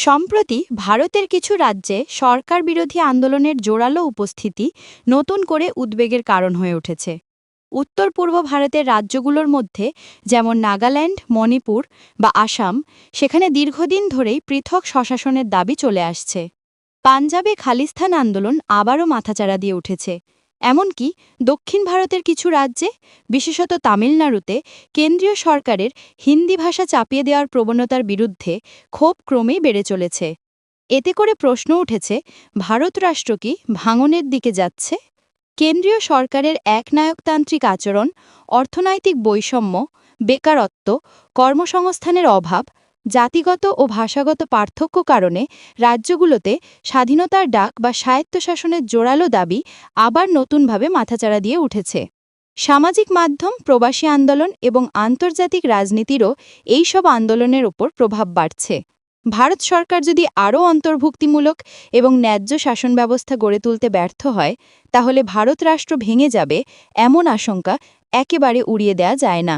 সম্প্রতি ভারতের কিছু রাজ্যে সরকার বিরোধী আন্দোলনের জোরালো উপস্থিতি নতুন করে উদ্বেগের কারণ হয়ে উঠেছে। উত্তর পূর্ব ভারতের রাজ্যগুলোর মধ্যে যেমন নাগাল্যান্ড, মণিপুর বা আসাম, সেখানে দীর্ঘদিন ধরেই পৃথক স্বশাসনের দাবি চলে আসছে। পাঞ্জাবে খালিস্তান আন্দোলন আবারও মাথাচাড়া দিয়ে উঠেছে। এমনকি দক্ষিণ ভারতের কিছু রাজ্যে, বিশেষত তামিলনাড়ুতে, কেন্দ্রীয় সরকারের হিন্দি ভাষা চাপিয়ে দেওয়ার প্রবণতার বিরুদ্ধে ক্ষোভ ক্রমেই বেড়ে চলেছে। এতে করে প্রশ্ন উঠেছে, ভারত রাষ্ট্র কি ভাঙনের দিকে যাচ্ছে? কেন্দ্রীয় সরকারের একনায়কতান্ত্রিক আচরণ, অর্থনৈতিক বৈষম্য, বেকারত্ব, কর্মসংস্থানের অভাব জাতিগত ও ভাষাগত পার্থক্য কারণে রাজ্যগুলোতে স্বাধীনতার ডাক বা স্বায়ত্তশাসনের জোরালো দাবি আবার নতুনভাবে মাথাচাড়া দিয়ে উঠেছে। সামাজিক মাধ্যম, প্রবাসী আন্দোলন এবং আন্তর্জাতিক রাজনীতিরও এই সব আন্দোলনের ওপর প্রভাব বাড়ছে। ভারত সরকার যদি আরও অন্তর্ভুক্তিমূলক এবং ন্যায্য শাসন ব্যবস্থা গড়ে তুলতে ব্যর্থ হয়, তাহলে ভারত রাষ্ট্র ভেঙে যাবে এমন আশঙ্কা একেবারে উড়িয়ে দেয়া যায় না।